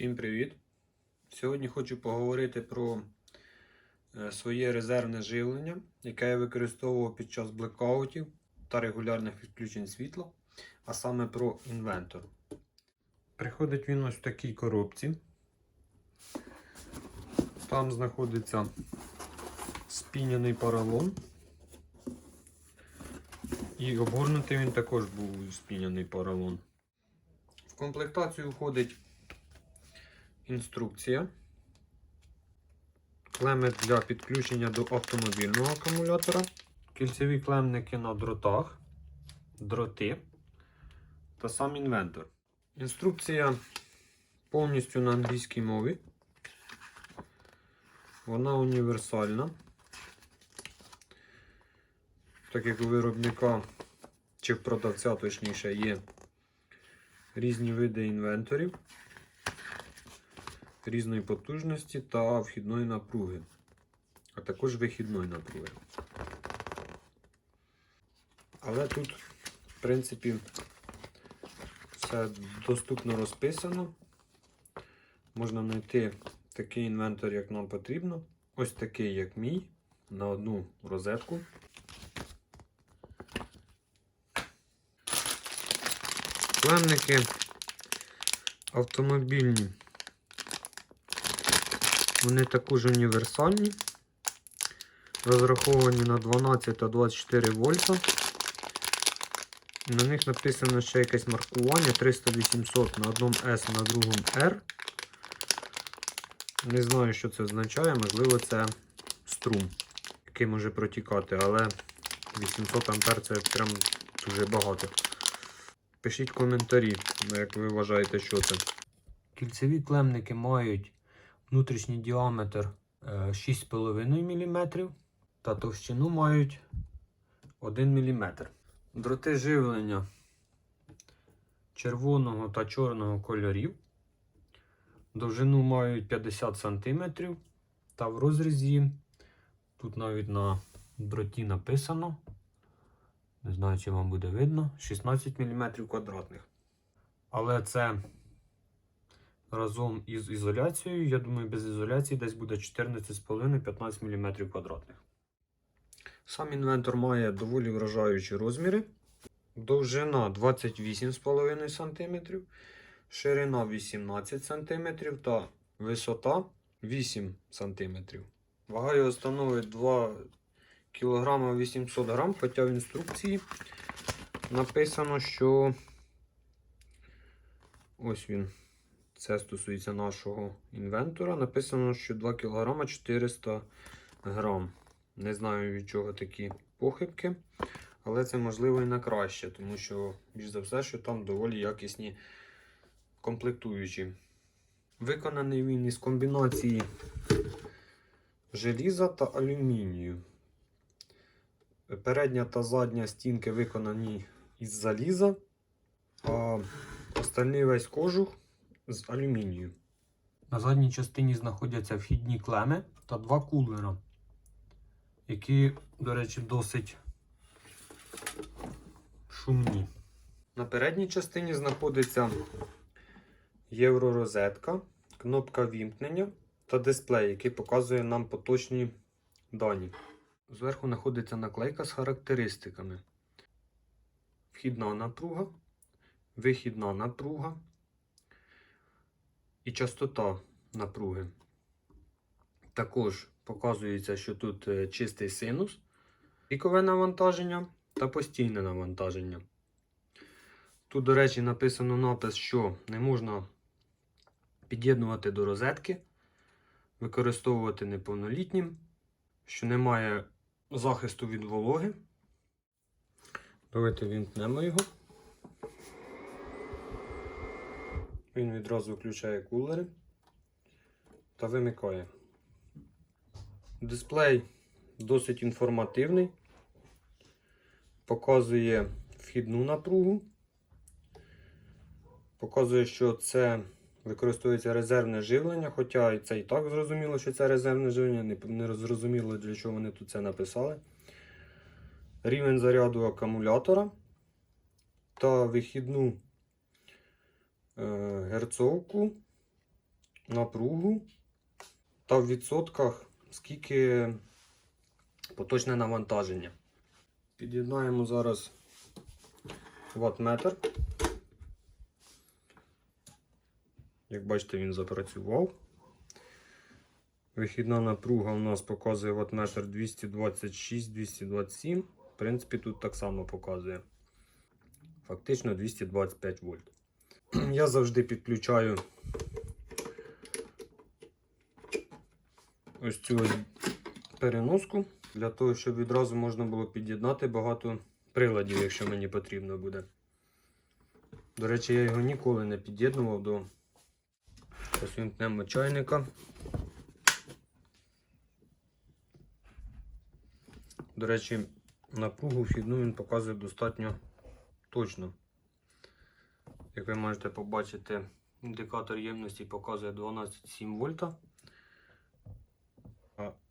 Всім привіт! Сьогодні хочу поговорити про е, своє резервне живлення, яке я використовував під час блекаутів та регулярних відключень світла, а саме про інвентор. Приходить він ось в такій коробці. Там знаходиться спіняний поролон. І обгорнутий він також був спіняний поролон. В комплектацію входить інструкція. Клеми для підключення до автомобільного акумулятора. Кільцеві клемники на дротах, дроти та сам інвентор. Інструкція повністю на англійській мові. Вона універсальна. Так як у виробника чи в продавця, точніше, є різні види інвенторів різної потужності та вхідної напруги, а також вихідної напруги. Але тут, в принципі, все доступно розписано. Можна знайти такий інвентор, як нам потрібно. Ось такий, як мій, на одну розетку. Клемники автомобільні. Вони також універсальні. Розраховані на 12 та 24 вольта. На них написано ще якесь маркування 300-800 на одному S, на другому R. Не знаю, що це означає, можливо, це струм, який може протікати, але 800 ампер це прям дуже багато. Пишіть коментарі, як ви вважаєте, що це. Кільцеві клемники мають внутрішній діаметр е, 6,5 мм та товщину мають 1 мм. Дроти живлення червоного та чорного кольорів. Довжину мають 50 см та в розрізі, тут навіть на дроті написано, не знаю, чи вам буде видно, 16 мм квадратних. Але це разом із ізоляцією, я думаю, без ізоляції десь буде 14,5-15 мм квадратних. Сам інвентор має доволі вражаючі розміри. Довжина 28,5 см, ширина 18 см та висота 8 см. Вага його становить 2 кг 800 г, хоча в інструкції написано, що ось він. Це стосується нашого інвентора. Написано, що 2 кг 400 грам. Не знаю від чого такі похибки, але це можливо і на краще, тому що, більш за все, що там доволі якісні комплектуючі. Виконаний він із комбінації желіза та алюмінію. Передня та задня стінки виконані із заліза, а остальний весь кожух з алюмінію. На задній частині знаходяться вхідні клеми та два кулера, які, до речі, досить шумні. На передній частині знаходиться євророзетка, кнопка вімкнення та дисплей, який показує нам поточні дані. Зверху знаходиться наклейка з характеристиками. Вхідна напруга, вихідна напруга і частота напруги. Також показується, що тут е, чистий синус, пікове навантаження та постійне навантаження. Тут, до речі, написано напис, що не можна під'єднувати до розетки, використовувати неповнолітнім, що немає захисту від вологи. Давайте вімкнемо його. Він відразу включає кулери та вимикає. Дисплей досить інформативний, показує вхідну напругу, показує, що це використовується резервне живлення, хоча це і так зрозуміло, що це резервне живлення, не, зрозуміло, для чого вони тут це написали. Рівень заряду акумулятора та вихідну герцовку напругу та в відсотках, скільки поточне навантаження. Під'єднаємо зараз ватметр. Як бачите, він запрацював. Вихідна напруга у нас показує ватметр 226-227. В принципі, тут так само показує. Фактично 225 вольт. Я завжди підключаю ось цю переноску для того, щоб відразу можна було під'єднати багато приладів, якщо мені потрібно буде. До речі, я його ніколи не під'єднував до Ось чайника. До речі, напругу вхідну він показує достатньо точно. Як ви можете побачити, індикатор ємності показує 12,7 вольта.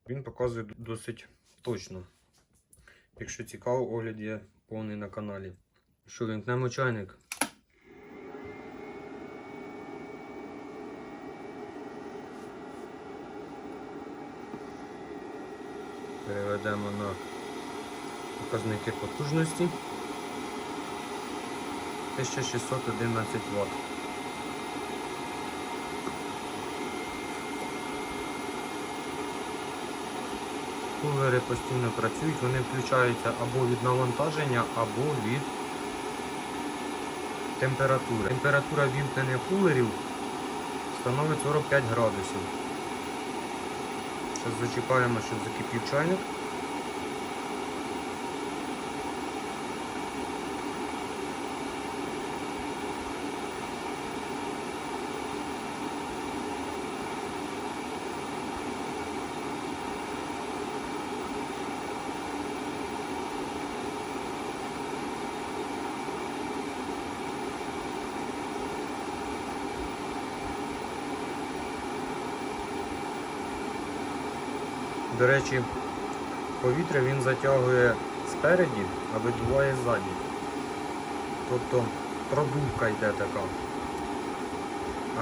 Він показує досить точно. Якщо цікаво, огляд є повний на каналі. Що, вімкнемо чайник. Переведемо на показники потужності 1611 Вт. Кулери постійно працюють, вони включаються або від навантаження, або від температури. Температура вімкнення кулерів становить 45 градусів. Зараз зачекаємо, щоб закипів чайник. До речі, повітря він затягує спереді, а видуває ззаді. Тобто продувка йде така,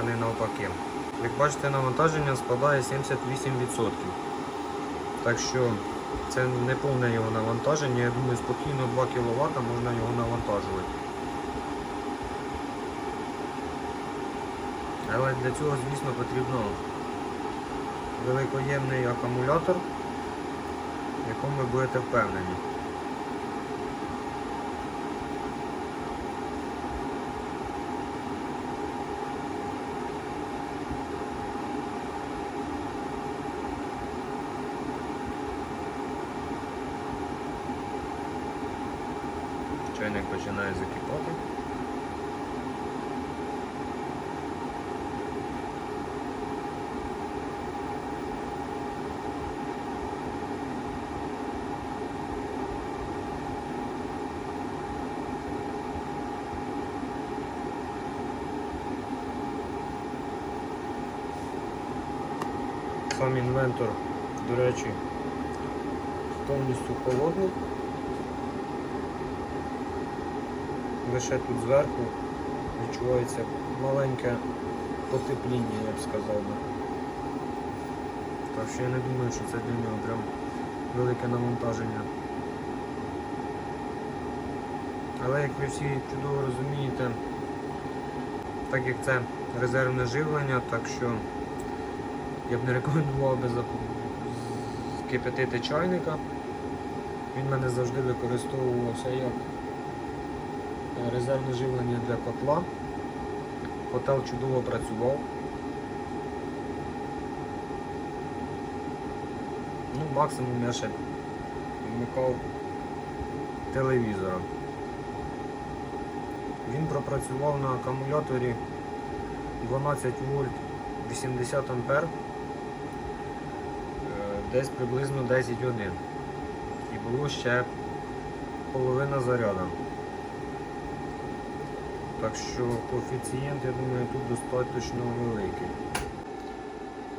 а не навпаки. Як бачите, навантаження складає 78%. Так що це не повне його навантаження. Я думаю, спокійно 2 кВт можна його навантажувати. Але для цього, звісно, потрібно великоємний акумулятор, в якому ви будете впевнені. Чайник починає закипати. Сам інвентор, до речі, повністю холодний. Лише тут зверху відчувається маленьке потепління, я б сказав би. Так що я не думаю, що це для нього прям велике навантаження. Але як ви всі чудово розумієте, так як це резервне живлення, так що я б не рекомендував би зап- кипятити чайника. Він мене завжди використовувався як е, резервне живлення для котла. Котел чудово працював. Ну, максимум я ще вмикав телевізора. Він пропрацював на акумуляторі 12 вольт 80 ампер десь приблизно 10 годин. І було ще половина заряду. Так що коефіцієнт, я думаю, тут достатньо великий.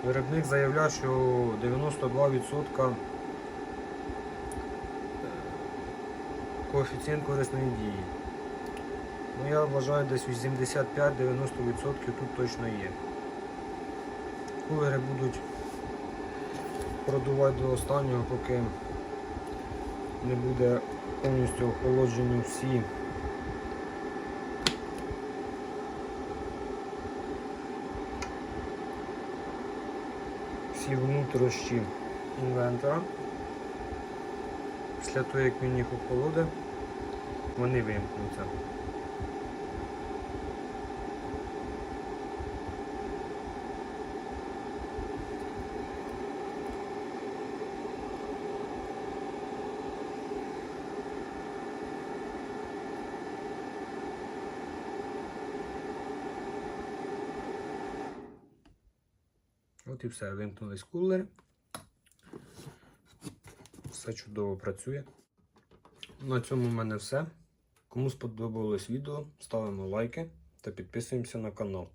Виробник заявляв, що 92% коефіцієнт корисної дії. Ну я вважаю десь 85-90% тут точно є. Кулери будуть продувати до останнього, поки не буде повністю охолоджені всі. Всі внутрішні інвентора. Після того, як він їх охолоде, вони вимкнуться. От і все, вимкнулись кулери. Все чудово працює. На цьому в мене все. Кому сподобалось відео, ставимо лайки та підписуємося на канал.